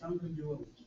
Александр Георгиевич.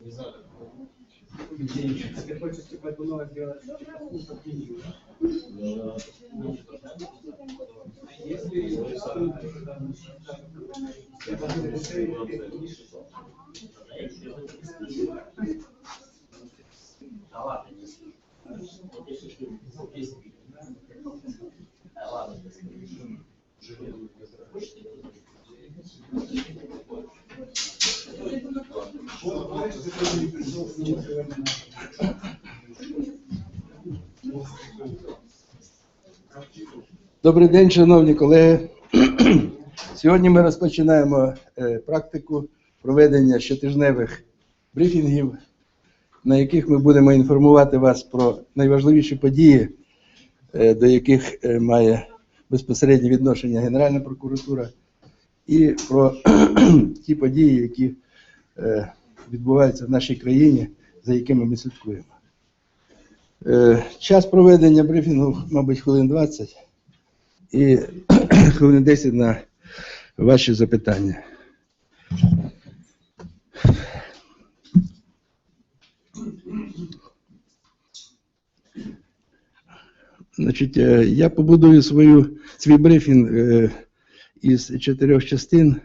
Не знаю, денежек. Хочешь типа одно сделать да? Если ладно, не слышу. Ладно, Вот, Добрий день, шановні колеги. Сьогодні ми розпочинаємо е, практику проведення щотижневих брифінгів, на яких ми будемо інформувати вас про найважливіші події, е, до яких е, має безпосереднє відношення Генеральна прокуратура, і про ті події, які відбуваються в нашій країні, за якими ми слідкуємо. Е, Час проведення брифінгу, мабуть, хвилин 20 і хвилин 10 на ваші запитання. Значить, е, я побудую свою, свій брифінг е, із чотирьох частин.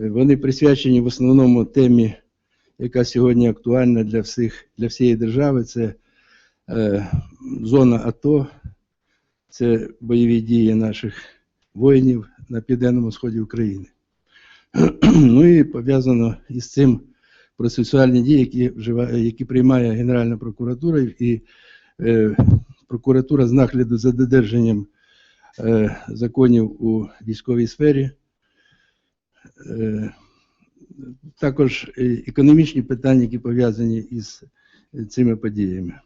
Е, Вони присвячені в основному темі, яка сьогодні актуальна для всіх, для всієї держави. Це е, зона АТО, це бойові дії наших воїнів на південному сході України. Ну і пов'язано із цим процесуальні дії, які, вживає, які приймає Генеральна прокуратура і е, прокуратура з нагляду за додержанням е, законів у військовій сфері. Е, також е, економічні питання, які пов'язані із цими подіями.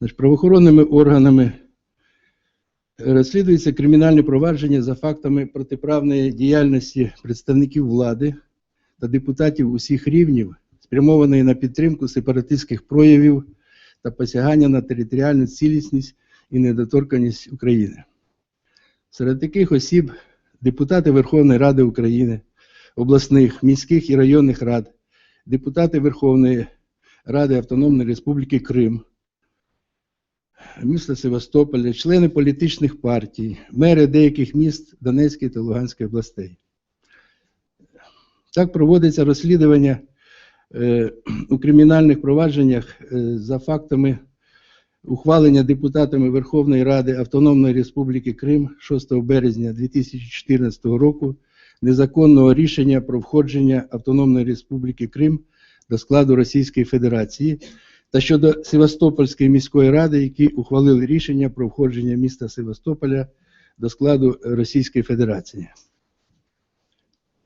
Значить, правоохоронними органами розслідується кримінальне провадження за фактами протиправної діяльності представників влади та депутатів усіх рівнів, спрямованої на підтримку сепаратистських проявів та посягання на територіальну цілісність і недоторканність України. Серед таких осіб депутати Верховної Ради України, обласних, міських і районних рад, депутати Верховної Ради Автономної Республіки Крим, міста Севастополя, члени політичних партій, мери деяких міст Донецької та Луганської областей. Так проводиться розслідування е, у кримінальних провадженнях е, за фактами ухвалення депутатами Верховної Ради Автономної Республіки Крим 6 березня 2014 року незаконного рішення про входження Автономної Республіки Крим до складу Російської Федерації та щодо Севастопольської міської ради, які ухвалили рішення про входження міста Севастополя до складу Російської Федерації.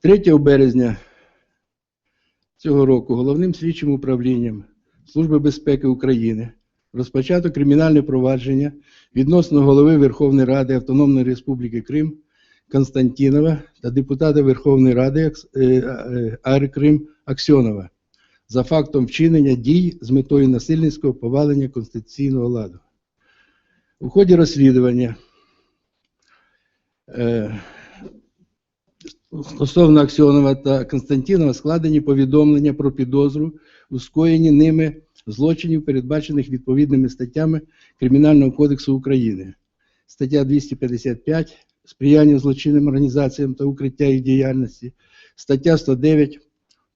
3 березня цього року головним слідчим управлінням Служби безпеки України розпочато кримінальне провадження відносно голови Верховної Ради Автономної Республіки Крим Константінова та депутата Верховної Ради е, е, АР Крим Аксьонова за фактом вчинення дій з метою насильницького повалення конституційного ладу. У ході розслідування е, стосовно Аксьонова та Константінова складені повідомлення про підозру у скоєнні ними злочинів, передбачених відповідними статтями Кримінального кодексу України. Стаття 255 сприяння злочинним організаціям та укриття їх діяльності, стаття 109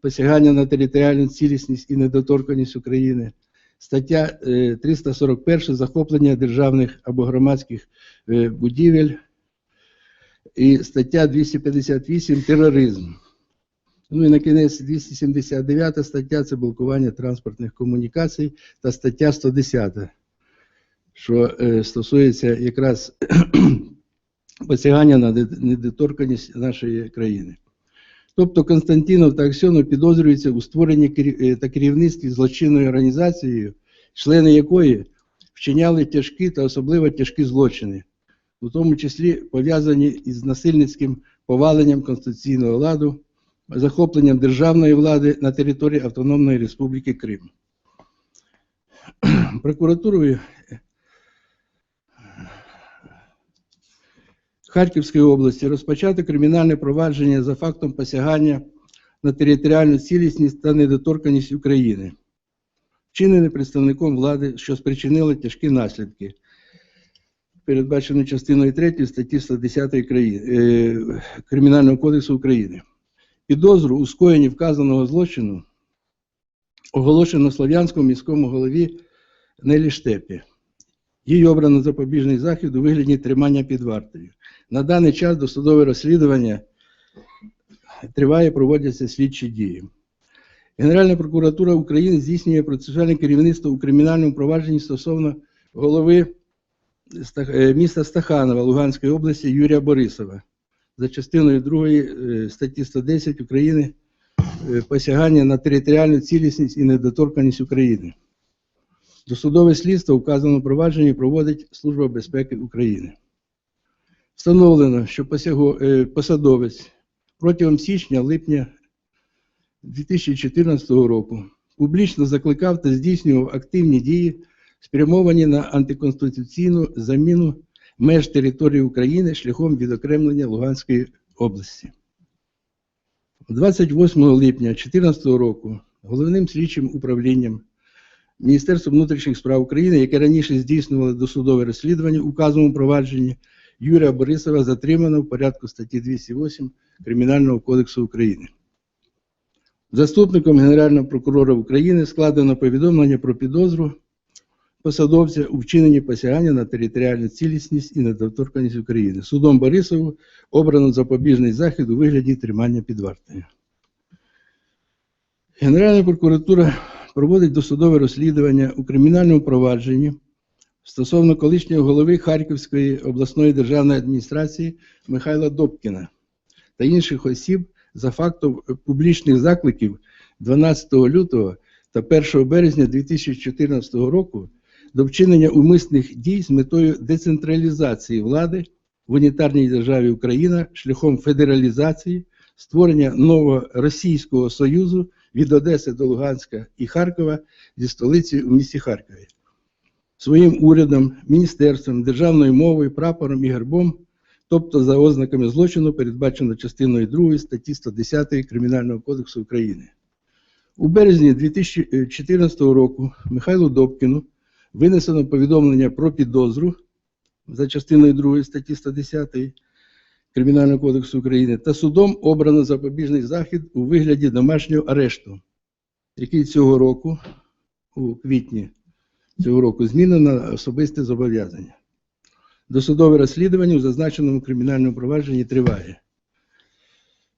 посягання на територіальну цілісність і недоторканність України, стаття е, 341 захоплення державних або громадських е, будівель і стаття 258 тероризм. Ну і на кінець 279 стаття це блокування транспортних комунікацій та стаття 110, що е, стосується якраз посягання на недоторканність нашої країни. Тобто Константинов та Аксьонов підозрюються у створенні е, та керівництві злочинною організацією, члени якої вчиняли тяжкі та особливо тяжкі злочини, у тому числі пов'язані із насильницьким поваленням конституційного ладу, захопленням державної влади на території Автономної Республіки Крим. Прокуратурою Харківської області розпочато кримінальне провадження за фактом посягання на територіальну цілісність та недоторканність України, вчинене представником влади, що спричинило тяжкі наслідки, передбачені частиною 3 статті 110 країни, е, Кримінального кодексу України. Підозру у скоєнні вказаного злочину оголошено Слов'янському міському голові Нелі Штепі. Їй обрано запобіжний захід у вигляді тримання під вартою. На даний час досудове розслідування триває, проводяться слідчі дії. Генеральна прокуратура України здійснює процесуальне керівництво у кримінальному провадженні стосовно голови е, міста Стаханова Луганської області Юрія Борисова за частиною 2 статті 110 України е, посягання на територіальну цілісність і недоторканність України. Досудове слідство в вказаному провадженні проводить Служба безпеки України. Встановлено, що е, посадовець протягом січня-липня 2014 року публічно закликав та здійснював активні дії, спрямовані на антиконституційну заміну меж території України шляхом відокремлення Луганської області. 28 липня 2014 року головним слідчим управлінням Міністерства внутрішніх справ України, яке раніше здійснювало досудове розслідування у вказаному провадженні, Юрія Борисова затримано в порядку статті 208 Кримінального кодексу України. Заступником Генерального прокурора України складено повідомлення про підозру посадовця у вчиненні посягання на територіальну цілісність і недоторканність України. Судом Борисову обрано запобіжний захід у вигляді тримання під вартою. Генеральна прокуратура проводить досудове розслідування у кримінальному провадженні стосовно колишнього голови Харківської обласної державної адміністрації Михайла Добкіна та інших осіб за фактом публічних закликів 12 лютого та 1 березня 2014 року до вчинення умисних дій з метою децентралізації влади в унітарній державі Україна шляхом федералізації, створення нового Російського Союзу від Одеси до Луганська і Харкова зі столицею у місті Харкові. Своїм урядом, міністерством, державною мовою, прапором і гербом, тобто за ознаками злочину, передбачено частиною 2 статті 110 Кримінального кодексу України. У березні 2014 року Михайлу Добкіну винесено повідомлення про підозру за частиною 2 статті 110 Кримінального кодексу України та судом обрано запобіжний захід у вигляді домашнього арешту, який цього року, у квітні цього року, змінено на особисте зобов'язання. Досудове розслідування у зазначеному кримінальному провадженні триває.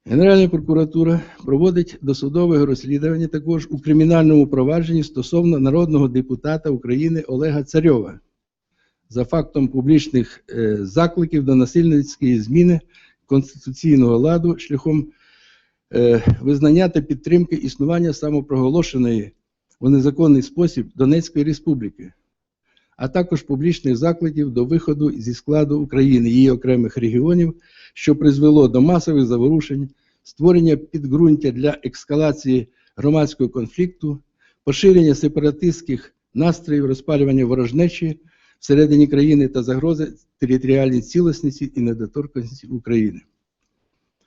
Генеральна прокуратура проводить досудове розслідування також у кримінальному провадженні стосовно народного депутата України Олега Царьова. За фактом публічних е, закликів до насильницької зміни конституційного ладу шляхом е, визнання та підтримки існування самопроголошеної у незаконний спосіб Донецької Республіки, а також публічних закликів до виходу зі складу України її окремих регіонів, що призвело до масових заворушень, створення підґрунтя для ескалації громадського конфлікту, поширення сепаратистських настроїв, розпалювання ворожнечі всередині країни та загрози територіальній цілісності і недоторканності України.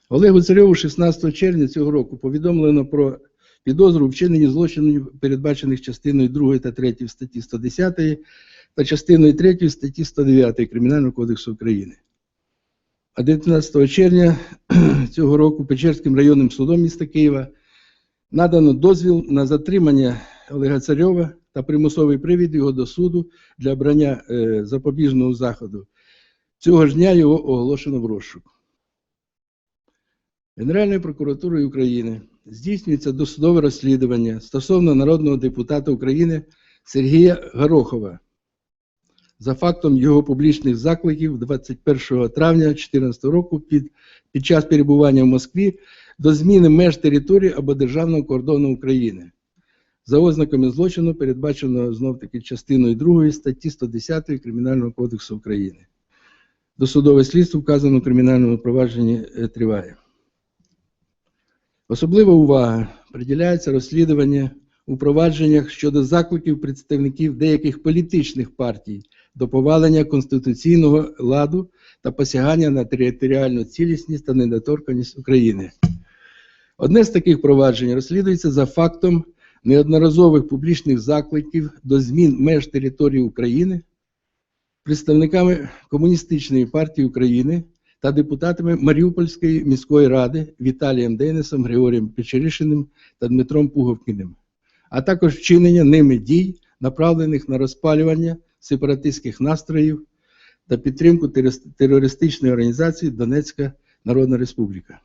Олегу Царьову 16 червня цього року повідомлено про підозру у вчиненні злочинів, передбачених частиною 2 та 3 статті 110 та частиною 3 статті 109 Кримінального кодексу України. А 19 червня цього року Печерським районним судом міста Києва надано дозвіл на затримання Олега Царьова та примусовий привід його до суду для обрання е, запобіжного заходу. Цього ж дня його оголошено в розшук. Генеральною прокуратурою України здійснюється досудове розслідування стосовно народного депутата України Сергія Горохова за фактом його публічних закликів 21 травня 2014 року під, під час перебування в Москві до зміни меж території або державного кордону України. За ознаками злочину, передбаченого знов-таки частиною 2 статті 110 Кримінального кодексу України. Досудове слідство вказано в кримінальному провадженні е, триває. Особлива увага приділяється розслідування у провадженнях щодо закликів представників деяких політичних партій до повалення конституційного ладу та посягання на територіальну цілісність та недоторканність України. Одне з таких проваджень розслідується за фактом неодноразових публічних закликів до змін меж території України представниками Комуністичної партії України та депутатами Маріупольської міської ради Віталієм Денисом, Григорієм Печерішиним та Дмитром Пуговкіним, а також вчинення ними дій, направлених на розпалювання сепаратистських настроїв та підтримку терористичної організації Донецька Народна Республіка.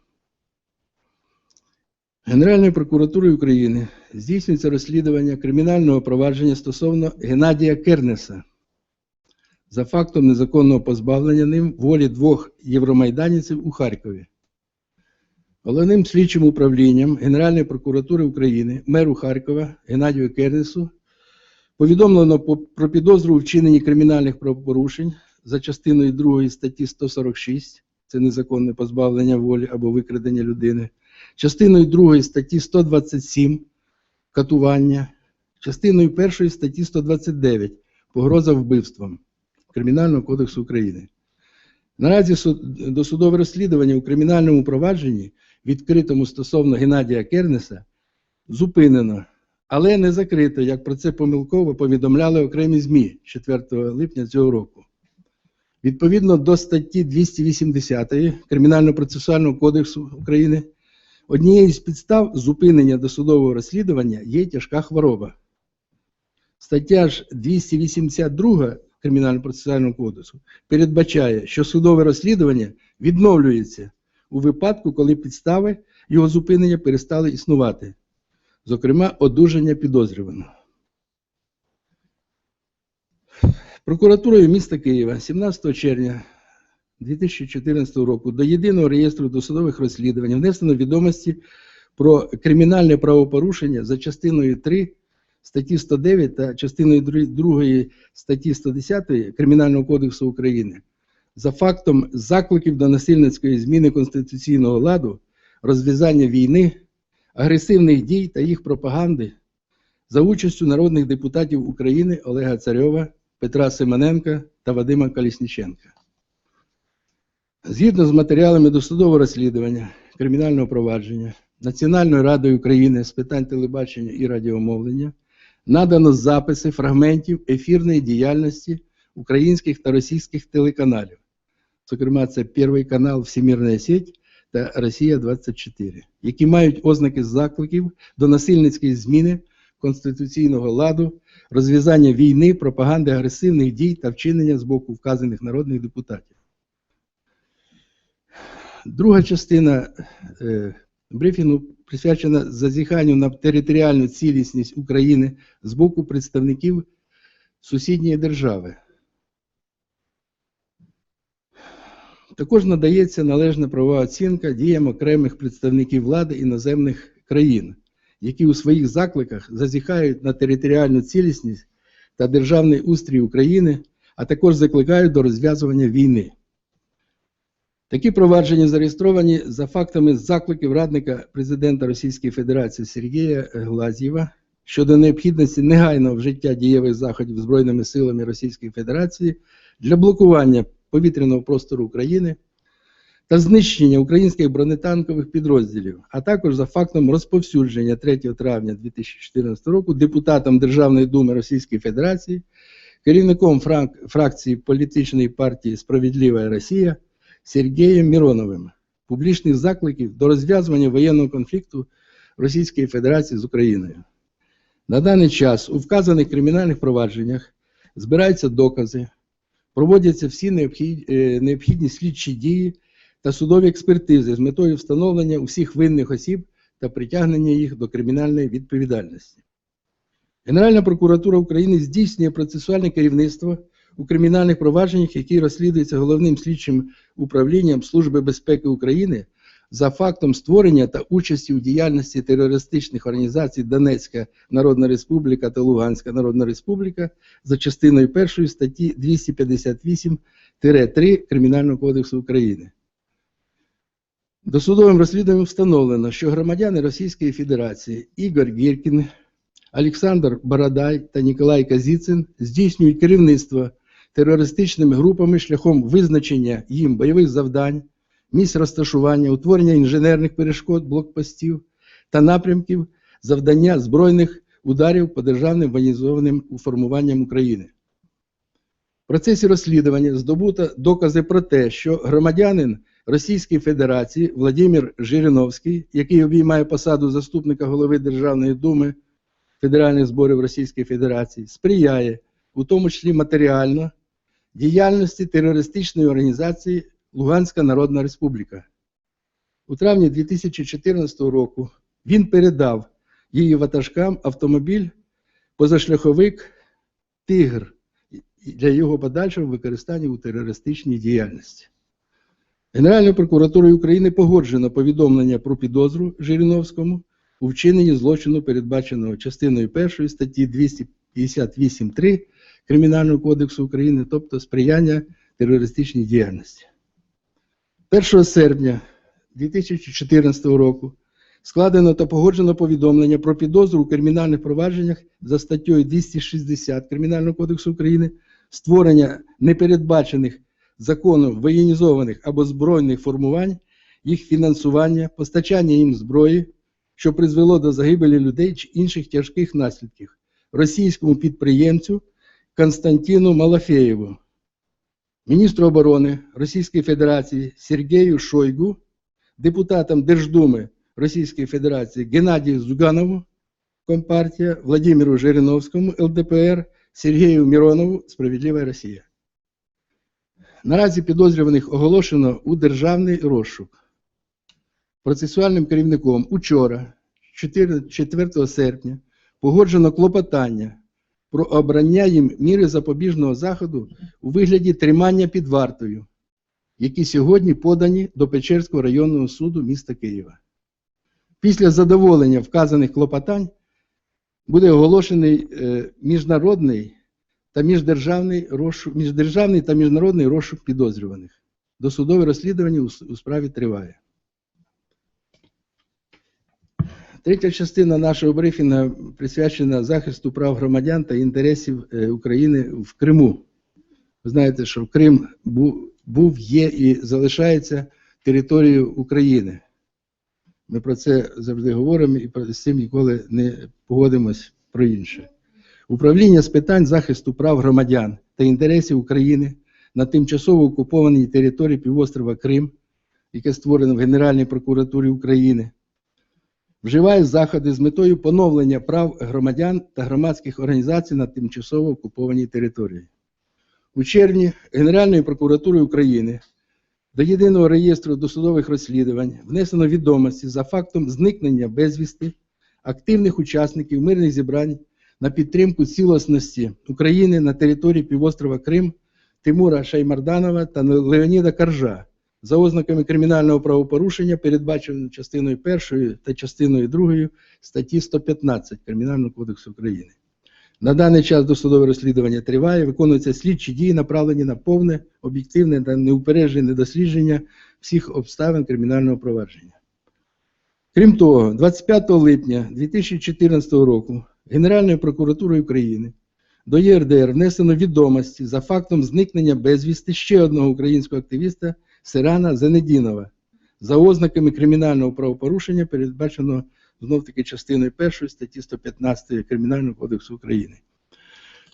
Генеральною прокуратурою України здійснюється розслідування кримінального провадження стосовно Геннадія Кернеса за фактом незаконного позбавлення ним волі двох євромайданівців у Харкові. Головним слідчим управлінням Генеральної прокуратури України меру Харкова Геннадію Кернесу повідомлено про підозру у вчиненні кримінальних правопорушень за частиною 2 статті 146 це незаконне позбавлення волі або викрадення людини, частиною 2 статті 127 катування, частиною 1 статті 129 погроза вбивством Кримінального кодексу України. Наразі досудове розслідування у кримінальному провадженні, відкритому стосовно Геннадія Кернеса, зупинено, але не закрито, як про це помилково повідомляли окремі ЗМІ 4 липня цього року. Відповідно до статті 280 Кримінально-процесуального кодексу України, однією з підстав зупинення досудового розслідування є тяжка хвороба. Стаття ж 282 Кримінально-процесуального кодексу передбачає, що судове розслідування відновлюється у випадку, коли підстави його зупинення перестали існувати, зокрема, одужання підозрюваного. Прокуратурою міста Києва 17 червня 2014 року до єдиного реєстру досудових розслідувань внесено відомості про кримінальне правопорушення за частиною 3 статті 109 та частиною 2 статті 110 Кримінального кодексу України за фактом закликів до насильницької зміни конституційного ладу, розв'язання війни, агресивних дій та їх пропаганди за участю народних депутатів України Олега Царьова, Петра Симоненка та Вадима Колісніченка. Згідно з матеріалами досудового розслідування кримінального провадження Національною радою України з питань телебачення і радіомовлення надано записи фрагментів ефірної діяльності українських та російських телеканалів. Зокрема, це Перший канал Всемірна сеть та Росія 24, які мають ознаки закликів до насильницької зміни конституційного ладу, розв'язання війни, пропаганди агресивних дій та вчинення з боку вказаних народних депутатів. Друга частина е, брифінгу присвячена зазіханню на територіальну цілісність України з боку представників сусідньої держави. Також надається належна правова оцінка діям окремих представників влади іноземних країн, які у своїх закликах зазіхають на територіальну цілісність та державний устрій України, а також закликають до розв'язування війни. Такі провадження зареєстровані за фактами закликів радника президента Російської Федерації Сергія Глазєва щодо необхідності негайного вжиття дієвих заходів Збройними силами Російської Федерації для блокування повітряного простору України та знищення українських бронетанкових підрозділів, а також за фактом розповсюдження 3 травня 2014 року депутатом Державної думи Російської Федерації, керівником фрак- фракції політичної партії Справедлива Росія Сергієм Міроновим публічних закликів до розв'язування воєнного конфлікту Російської Федерації з Україною. На даний час у вказаних кримінальних провадженнях збираються докази, проводяться всі е, необхідні слідчі дії та судові експертизи з метою встановлення усіх винних осіб та притягнення їх до кримінальної відповідальності. Генеральна прокуратура України здійснює процесуальне керівництво у кримінальних провадженнях, які розслідуються головним слідчим управлінням Служби безпеки України за фактом створення та участі у діяльності терористичних організацій Донецька Народна Республіка та Луганська Народна Республіка за частиною 1 статті 258-3 Кримінального кодексу України. Досудовим розслідуванням встановлено, що громадяни Російської Федерації Ігор Гіркін, Олександр Бородай та Ніколай Казіцин здійснюють керівництво терористичними групами шляхом визначення їм бойових завдань, місць розташування, утворення інженерних перешкод, блокпостів та напрямків завдання збройних ударів по державним воєнізованим уформуванням України. В процесі розслідування здобуто докази про те, що громадянин Російської Федерації Владимир Жириновський, який обіймає посаду заступника голови Державної думи Федеральних зборів Російської Федерації, сприяє, у тому числі матеріально, діяльності терористичної організації Луганська Народна Республіка. У травні 2014 року він передав її ватажкам автомобіль позашляховик Тигр для його подальшого використання у терористичній діяльності. Генеральною прокуратурою України погоджено повідомлення про підозру Жириновському у вчиненні злочину, передбаченого частиною 1 статті 258.3 Кримінального кодексу України, тобто сприяння терористичній діяльності. 1 серпня 2014 року складено та погоджено повідомлення про підозру у кримінальних провадженнях за статтею 260 Кримінального кодексу України створення непередбачених законом воєнізованих або збройних формувань, їх фінансування, постачання їм зброї, що призвело до загибелі людей чи інших тяжких наслідків російському підприємцю Константину Малафеєву, міністру оборони Російської Федерації Сергію Шойгу, депутатам Держдуми Російської Федерації Геннадію Зюганову, Компартія, Владимиру Жириновському, ЛДПР, Сергію Міронову, Справедлива Росія. Наразі підозрюваних оголошено у державний розшук. Процесуальним керівником учора, 4 4 серпня, погоджено клопотання про обрання їм міри запобіжного заходу у вигляді тримання під вартою, які сьогодні подані до Печерського районного суду міста Києва. Після задоволення вказаних клопотань буде оголошений е, міжнародний та міждержавний розшук, міждержавний та міжнародний розшук підозрюваних. Досудове розслідування у справі триває. Третя частина нашого брифінга присвячена захисту прав громадян та інтересів е, України в Криму. Ви знаєте, що Крим був, був, є і залишається територією України. Ми про це завжди говоримо і з цим ніколи не погодимось про інше. Управління з питань захисту прав громадян та інтересів України на тимчасово окупованій території півострова Крим, яке створено в Генеральній прокуратурі України, вживає заходи з метою поновлення прав громадян та громадських організацій на тимчасово окупованій території. У червні Генеральною прокуратурою України до єдиного реєстру досудових розслідувань внесено відомості за фактом зникнення безвісти активних учасників мирних зібрань на підтримку цілісності України на території півострова Крим Тимура Шаймарданова та Леоніда Каржа за ознаками кримінального правопорушення, передбаченого частиною 1 та частиною 2 статті 115 Кримінального кодексу України. На даний час досудове розслідування триває, виконуються слідчі дії, направлені на повне, об'єктивне та неупереджене дослідження всіх обставин кримінального провадження. Крім того, 25 липня 2014 року Генеральною прокуратурою України до ЄРДР внесено відомості за фактом зникнення безвісти ще одного українського активіста Сирана Зенедінова за ознаками кримінального правопорушення, передбаченого знов-таки частиною 1 статті 115 Кримінального кодексу України.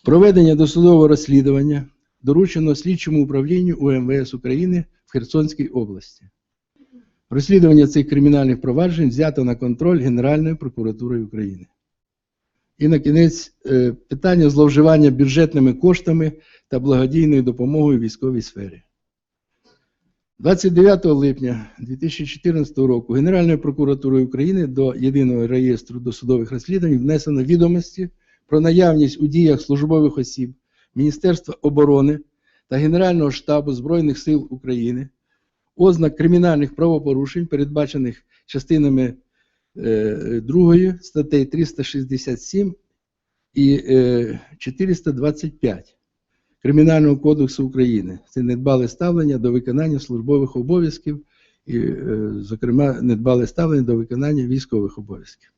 Проведення досудового розслідування доручено слідчому управлінню УМВС України в Херсонській області. Розслідування цих кримінальних проваджень взято на контроль Генеральною прокуратурою України. І на кінець е, питання зловживання бюджетними коштами та благодійною допомогою військовій сфері. 29 липня 2014 року Генеральною прокуратурою України до єдиного реєстру досудових розслідувань внесено відомості про наявність у діях службових осіб Міністерства оборони та Генерального штабу Збройних сил України ознак кримінальних правопорушень, передбачених частинами е, 2 статей 367 і е, 425 Кримінального кодексу України. Це недбале ставлення до виконання службових обов'язків і, е, зокрема, недбале ставлення до виконання військових обов'язків.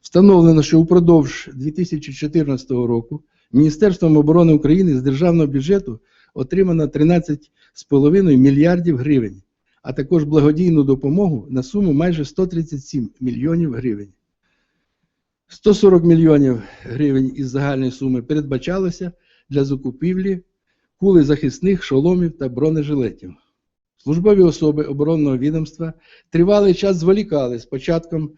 Встановлено, що упродовж 2014 року Міністерством оборони України з державного бюджету отримано 13,5 мільярдів гривень, а також благодійну допомогу на суму майже 137 мільйонів гривень. 140 мільйонів гривень із загальної суми передбачалося для закупівлі кули захисних шоломів та бронежилетів. Службові особи оборонного відомства тривалий час зволікали з початком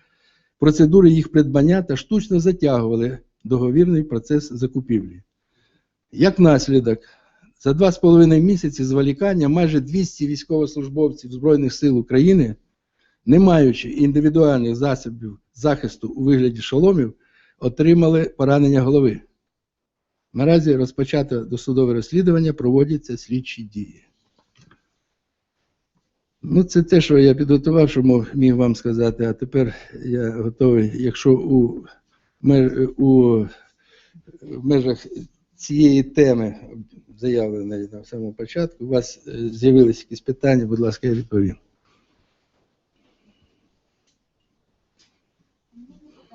процедури їх придбання та штучно затягували договірний процес закупівлі. Як наслідок, за два з половиною місяці зволікання майже 200 військовослужбовців Збройних сил України, не маючи індивідуальних засобів захисту у вигляді шоломів, отримали поранення голови. Наразі розпочато досудове розслідування, проводяться слідчі дії. Ну, це те, що я підготував, що міг вам сказати, а тепер я готовий, якщо у, у межах цієї теми, заявленої на самому початку, у вас е, з'явилися якісь питання, будь ласка, я відповім.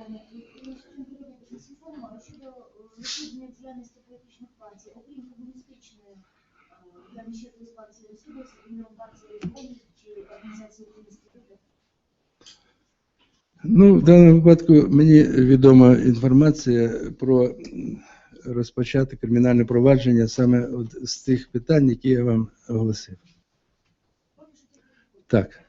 питання. Щодо е, розслідування діяльності політичних партій, людей. Ну, в даному випадку мені відома інформація про розпочати кримінальне провадження саме з тих питань, які я вам оголосив. Так.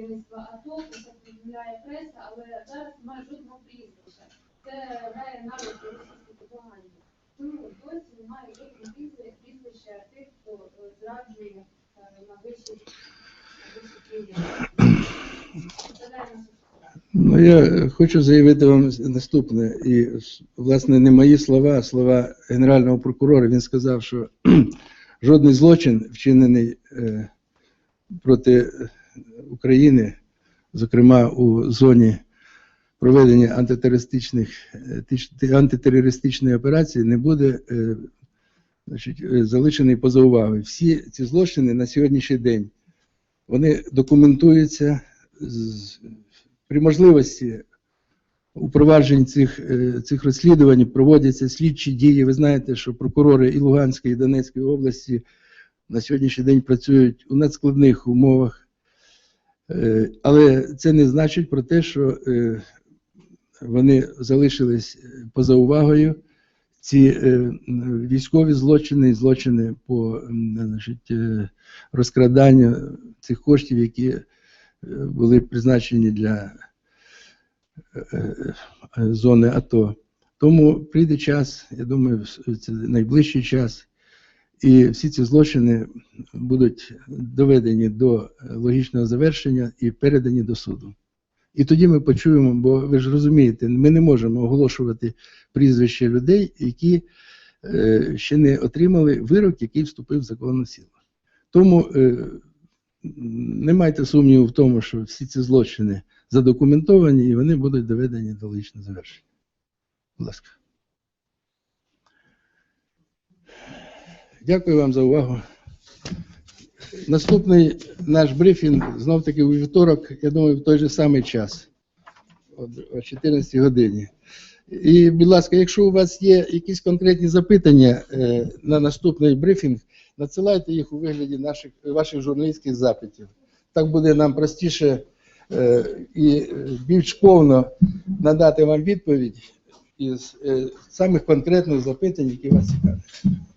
Керівництва АТО, це повідомляє преса, але зараз немає жодного прізвища. Це грає на руку російській пропаганді. Чому досі немає жодного прізвища- тих, хто е, зраджує е, на грає на Ну, я хочу заявити вам наступне. І, власне, не мої слова, а слова Генерального прокурора. Він сказав, що жодний злочин, вчинений е, проти України, зокрема у зоні проведення антитерористичних, е, антитерористичної операції, не буде е, значить, е, залишений поза увагою. Всі ці злочини на сьогоднішній день вони документуються при можливості упроваджень цих, цих розслідувань проводяться слідчі дії. Ви знаєте, що прокурори і Луганської, і Донецької області на сьогоднішній день працюють у надскладних умовах. Е, Але це не значить про те, що е, вони залишились е, поза увагою. Ці військові злочини, і злочини по значить, розкраданню цих коштів, які були призначені для зони АТО. Тому прийде час, я думаю, це найближчий час, і всі ці злочини будуть доведені до е, логічного завершення і передані до суду. І тоді ми почуємо, бо ви ж розумієте, ми не можемо оголошувати прізвища людей, які е, ще не отримали вирок, який вступив в законну силу. Тому е, не майте сумніву в тому, що всі ці злочини задокументовані і вони будуть доведені до логічного завершення. Будь ласка. Дякую вам за увагу. Наступний наш брифінг знов таки у вівторок, я думаю, в той же самий час. о 14 годині. І, будь ласка, якщо у вас є якісь конкретні запитання е, на наступний брифінг, надсилайте їх у вигляді наших, ваших журналістських запитів. Так буде нам простіше е, і е, більш повно надати вам відповідь із самих конкретних запитань, які вас цікавлять.